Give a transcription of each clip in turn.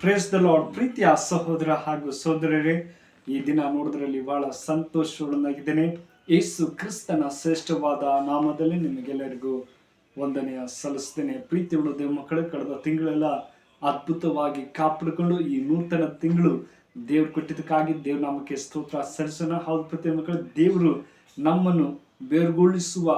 Praise the lord ಪ್ರೀತಿಯ ಸಹೋದರ ಹಾಗೂ ಸಹೋದರರೇ, ಈ ದಿನ ನೋಡೋದ್ರಲ್ಲಿ ಬಹಳ ಸಂತೋಷವುಳ್ಳನಾಗಿದ್ದೇನೆ ಯೇಸು ಕ್ರಿಸ್ತನ ಶ್ರೇಷ್ಠವಾದ ನಾಮದಲ್ಲಿ ನಿಮಗೆಲ್ಲರಿಗೂ ವಂದನೆಯ ಸಲ್ಲಿಸ್ತೇನೆ ಪ್ರೀತಿ ಉಳಿದ ಮಕ್ಕಳು, ಕಳೆದ ತಿಂಗಳೆಲ್ಲ ಅದ್ಭುತವಾಗಿ ಕಾಪಾಡಿಕೊಂಡು ಈ ನೂತನ ತಿಂಗಳು ದೇವ್ರು ಕೊಟ್ಟಿದ್ದಕ್ಕಾಗಿ ದೇವ್ರ ನಾಮಕ್ಕೆ ಸ್ತೋತ್ರ ಸಲ್ಲಿಸೋಣ. ಹೌದು ಪ್ರತಿ ಮಕ್ಕಳು, ದೇವರು ನಮ್ಮನ್ನು ಬೇರ್ಗೊಳಿಸುವ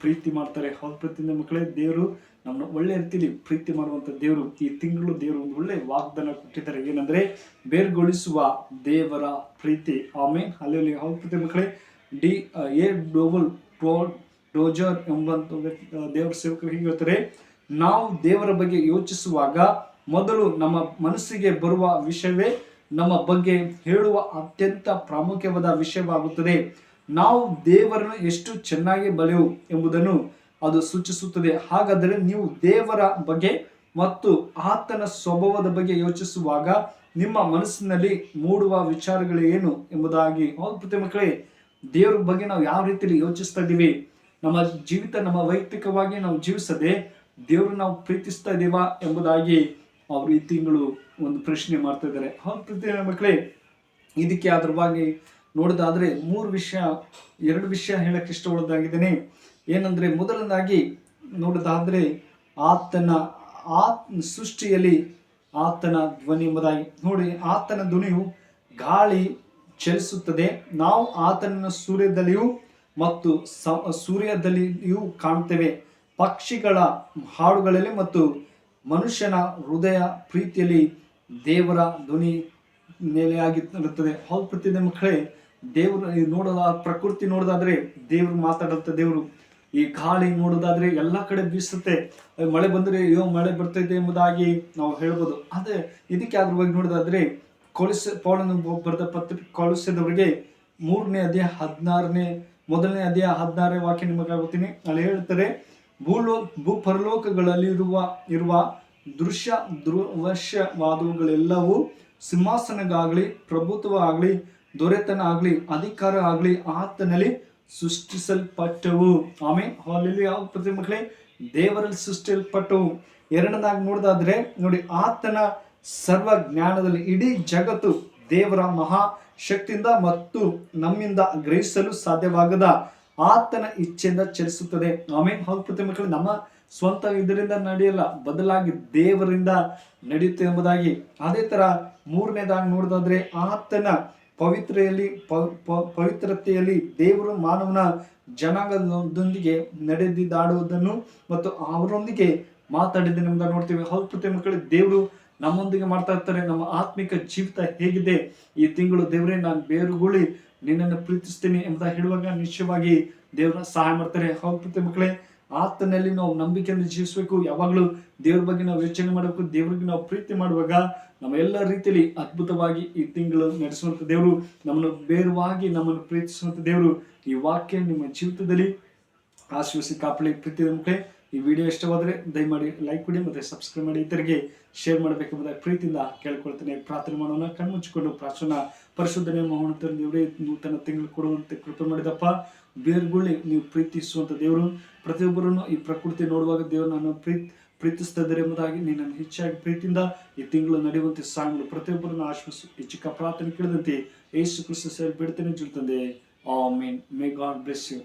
ಪ್ರೀತಿ ಮಾಡ್ತಾರೆ. ಹೌದು ಪ್ರತಿಯಿಂದ ಮಕ್ಕಳೇ ದೇವರು ನಮ್ಮನ್ನ ಒಳ್ಳೆ ರೀತಿಯಲ್ಲಿ ಪ್ರೀತಿ ಮಾಡುವಂಥ ದೇವರು. ಈ ತಿಂಗಳು ದೇವರು ಒಂದು ಒಳ್ಳೆ ವಾಗ್ದಾನ ಕೊಟ್ಟಿದ್ದಾರೆ. ಏನಂದ್ರೆ, ಬೇರ್ಗೊಳಿಸುವ ದೇವರ ಪ್ರೀತಿ. ಆಮೇಲೆ ಅಲ್ಲಿ ಹೌದು ಪ್ರತಿ ಮಕ್ಕಳೇ, ಡಿ ಎ ಡೋಬಲ್ ಟೋ ಡೋಜರ್ ಎಂಬಂತ ದೇವರ ಸೇವಕರು ಹೀಗೆ ಹೇಳ್ತಾರೆ, ನಾವು ದೇವರ ಬಗ್ಗೆ ಯೋಚಿಸುವಾಗ ಮೊದಲು ನಮ್ಮ ಮನಸ್ಸಿಗೆ ಬರುವ ವಿಷಯವೇ ನಮ್ಮ ಬಗ್ಗೆ ಹೇಳುವ ಅತ್ಯಂತ ಪ್ರಾಮುಖ್ಯವಾದ ವಿಷಯವಾಗುತ್ತದೆ. ನಾವು ದೇವರನ್ನು ಎಷ್ಟು ಚೆನ್ನಾಗಿ ಬಲೆವು ಎಂಬುದನ್ನು ಅದು ಸೂಚಿಸುತ್ತದೆ. ಹಾಗಾದರೆ ನೀವು ದೇವರ ಬಗ್ಗೆ ಮತ್ತು ಆತನ ಸ್ವಭಾವದ ಬಗ್ಗೆ ಯೋಚಿಸುವಾಗ ನಿಮ್ಮ ಮನಸ್ಸಿನಲ್ಲಿ ಮೂಡುವ ವಿಚಾರಗಳು ಏನು ಎಂಬುದಾಗಿ. ಹೌದು ಮಕ್ಕಳೇ, ದೇವರ ಬಗ್ಗೆ ನಾವು ಯಾವ ರೀತಿಯಲ್ಲಿ ಯೋಚಿಸ್ತಾ ಇದ್ದೀವಿ? ನಮ್ಮ ಜೀವಿತ, ನಮ್ಮ ವೈಯಕ್ತಿಕವಾಗಿ ನಾವು ಜೀವಿಸದೆ ದೇವರು ನಾವು ಪ್ರೀತಿಸ್ತಾ ಇದ್ದೀವಾ ಎಂಬುದಾಗಿ ಅವರು ಈ ತಿಂಗಳು ಒಂದು ಪ್ರಶ್ನೆ ಮಾಡ್ತಾ ಇದ್ದಾರೆ. ಹೌದು ಪ್ರತಿ ಮಕ್ಕಳೇ, ಇದಕ್ಕೆ ಅದ್ರ ಬಗ್ಗೆ ನೋಡೋದಾದ್ರೆ ಮೂರು ವಿಷಯ, ಎರಡು ವಿಷಯ ಹೇಳಕ್ಕೆ ಇಷ್ಟಪಡೋದಾಗಿದ್ದೇನೆ. ಏನಂದ್ರೆ ಮೊದಲನೇದಾಗಿ ನೋಡೋದಾದರೆ ಆತನ ಆತ್ ಸೃಷ್ಟಿಯಲ್ಲಿ ಆತನ ಧ್ವನಿ ಎಂಬುದಾಗಿ. ನೋಡಿ, ಆತನ ಧ್ವನಿಯು ಗಾಳಿ ಚಲಿಸುತ್ತದೆ. ನಾವು ಆತನ ಸೂರ್ಯದಲ್ಲಿಯೂ ಮತ್ತು ಸೂರ್ಯದಲ್ಲಿಯೂ ಕಾಣ್ತೇವೆ ಪಕ್ಷಿಗಳ ಹಾಡುಗಳಲ್ಲಿ ಮತ್ತು ಮನುಷ್ಯನ ಹೃದಯ ಪ್ರೀತಿಯಲ್ಲಿ ದೇವರ ಧ್ವನಿ ನೆಲೆಯಾಗಿರುತ್ತದೆ ಹೌದು ಪ್ರತಿಯೊಂದು ಮಕ್ಕಳೇ ದೇವರು ನೋಡೋದ, ಪ್ರಕೃತಿ ನೋಡೋದಾದ್ರೆ ದೇವ್ರು ಮಾತಾಡುತ್ತೆ, ದೇವ್ರು ಈ ಗಾಳಿ ನೋಡೋದಾದ್ರೆ ಎಲ್ಲ ಕಡೆ ಬೀಸುತ್ತೆ. ಮಳೆ ಬಂದ್ರೆ ಅಯ್ಯೋ, ಮಳೆ ಬರ್ತೈತೆ ಎಂಬುದಾಗಿ ನಾವು ಹೇಳ್ಬೋದು. ಅದೇ ಇದಕ್ಕೆ ಅದ್ರ ಬಗ್ಗೆ ನೋಡೋದಾದ್ರೆ ಕೊಳಸ ಪೌಲನು ಬರೆದ ಪತ್ರ ಕೊಳಸದವರಿಗೆ ಮೂರನೇ ಅಧ್ಯಾಯ ಹದಿನಾರನೇ, ಮೊದಲನೇ ಅಧ್ಯಾಯ ಹದಿನಾರನೇ ವಾಕ್ಯ ನಿಮಗಾಗುತ್ತೀನಿ ಅಲ್ಲಿ ಹೇಳ್ತಾರೆ, ಭೂಲೋ ಭೂ ಪರಲೋಕಗಳಲ್ಲಿ ಇರುವ ದೃಶ್ಯ ದೃವಶ್ಯವಾದವುಗಳೆಲ್ಲವೂ ಸಿಂಹಾಸನಗಾಗಲಿ, ಪ್ರಭುತ್ವ ಆಗಲಿ ದೊರೆತನ ಆಗಲಿ, ಅಧಿಕಾರ ಆಗಲಿ, ಆತನಲ್ಲಿ ಸೃಷ್ಟಿಸಲ್ಪಟ್ಟವು. ಆಮೇಲೆ ಹಾಲಲ್ಲಿ ಯಾವ ಪ್ರತಿ ಮಕ್ಕಳೇ, ದೇವರಲ್ಲಿ ಸೃಷ್ಟಿಸಲ್ಪಟ್ಟವು. ಎರಡನಾಗಿ ನೋಡೋದಾದ್ರೆ, ನೋಡಿ, ಆತನ ಸರ್ವ ಜ್ಞಾನದಲ್ಲಿ ಇಡೀ ಜಗತ್ತು ದೇವರ ಮಹಾ ಶಕ್ತಿಯಿಂದ ಮತ್ತು ನಮ್ಮಿಂದ ಗ್ರಹಿಸಲು ಸಾಧ್ಯವಾಗದ ಆತನ ಇಚ್ಛೆಯಿಂದ ಚಲಿಸುತ್ತದೆ. ಆಮೇಲೆ ಹೌದು ಪ್ರತಿ ಮಕ್ಕಳು, ನಮ್ಮ ಸ್ವಂತ ಇದರಿಂದ ನಡೆಯಲ್ಲ, ಬದಲಾಗಿ ದೇವರಿಂದ ನಡೆಯುತ್ತೆ ಎಂಬುದಾಗಿ. ಅದೇ ತರ ಮೂರನೇದಾಗಿ ನೋಡೋದಾದ್ರೆ, ಆತನ ಪವಿತ್ರೆಯಲ್ಲಿ ಪವಿತ್ರತೆಯಲ್ಲಿ ದೇವರು ಮಾನವನ ಜನಾಂಗದೊಂದಿಗೆ ನಡೆದಿದ್ದಾಡುವುದನ್ನು ಮತ್ತು ಅವರೊಂದಿಗೆ ಮಾತಾಡಿದ್ದನ್ನು ನೋಡ್ತೀವಿ. ಹೌದು ಪ್ರತಿ ಮಕ್ಕಳು, ದೇವರು ನಮ್ಮೊಂದಿಗೆ ಮಾಡ್ತಾ ಇರ್ತಾರೆ. ನಮ್ಮ ಆತ್ಮಿಕ ಜೀವಿತ ಹೇಗಿದೆ? ಈ ತಿಂಗಳು ದೇವರೇ, ನಾನು ಬೇರುಗೂಳಿ ನಿನ್ನನ್ನು ಪ್ರೀತಿಸ್ತೀನಿ ಎಂಬ ಹೇಳುವಾಗ ನಿಶ್ಚಯವಾಗಿ ದೇವರ ಸಹಾಯ ಮಾಡ್ತಾರೆ. ಹೌದು ಮಕ್ಕಳೇ ಆತನಲ್ಲಿ ನಾವು ನಂಬಿಕೆಯನ್ನು ಜೀವಿಸಬೇಕು. ಯಾವಾಗಲೂ ದೇವ್ರ ಬಗ್ಗೆ ನಾವು ಯೋಚನೆ ಮಾಡಬೇಕು. ದೇವ್ರಿಗೆ ನಾವು ಪ್ರೀತಿ ಮಾಡುವಾಗ ನಮ್ಮ ಎಲ್ಲ ರೀತಿಯಲ್ಲಿ ಅದ್ಭುತವಾಗಿ ಈ ತಿಂಗಳು ನಡೆಸುವಂಥ ದೇವರು ನಮ್ಮನ್ನು ಬೇರವಾಗಿ ನಮ್ಮನ್ನು ಪ್ರೀತಿಸುವಂತ ದೇವರು ಈ ವಾಕ್ಯ ನಿಮ್ಮ ಜೀವಿತದಲ್ಲಿ ಆಶ್ವಾಸಿ ಕಾಪಳಿ ಪ್ರೀತಿ ಮಕ್ಕಳೇ. ಈ ವಿಡಿಯೋ ಇಷ್ಟವಾದರೆ ದಯಮಾಡಿ ಲೈಕ್ ಕೊಡಿ ಮತ್ತು ಸಬ್ಸ್ಕ್ರೈಬ್ ಮಾಡಿ. ಇತರಿಗೆ ಶೇರ್ ಮಾಡಬೇಕೆಂಬುದಾಗಿ ಪ್ರೀತಿಯಿಂದ ಕೇಳ್ಕೊಳ್ತೇನೆ. ಪ್ರಾರ್ಥನೆ ಮಾಡೋಣ. ಕಣ್ಮುಚ್ಚಿಕೊಂಡು ಪ್ರಾರ್ಥನಾ ಪರಿಶುದ್ಧನೆ ಮಹೋನ್ನತ ದೇವರೇ, ನೂತನ ತಿಂಗಳು ಕೊಡುವಂತೆ ಕೃಪೆ ಮಾಡಿದಪ್ಪ. ಬೇರ್ಗುಳ್ಳಿ ನೀವು ಪ್ರೀತಿಸುವಂಥ ದೇವರು. ಪ್ರತಿಯೊಬ್ಬರನ್ನು ಈ ಪ್ರಕೃತಿ ನೋಡುವಾಗ ದೇವರು ನಾನು ಪ್ರೀತಿ ಪ್ರೀತಿಸ್ತಾ ಇದ್ದಾರೆ ಎಂಬುದಾಗಿ ನೀನನ್ನು ಹೆಚ್ಚಾಗಿ ಪ್ರೀತಿಯಿಂದ ಈ ತಿಂಗಳು ನಡೆಯುವಂತೆ ಸಾಂಗಳು ಪ್ರತಿಯೊಬ್ಬರನ್ನು ಆಶ್ವಾಸ, ಈ ಚಿಕ್ಕ ಪ್ರಾರ್ಥನೆ ಕೇಳಿದಂತೆ ಯೇಸು ಕ್ರಿಸ್ತ ಸೇರಿ ಬಿಡ್ತೇನೆ ಜುಲ್ತಂದೆ mean may God bless you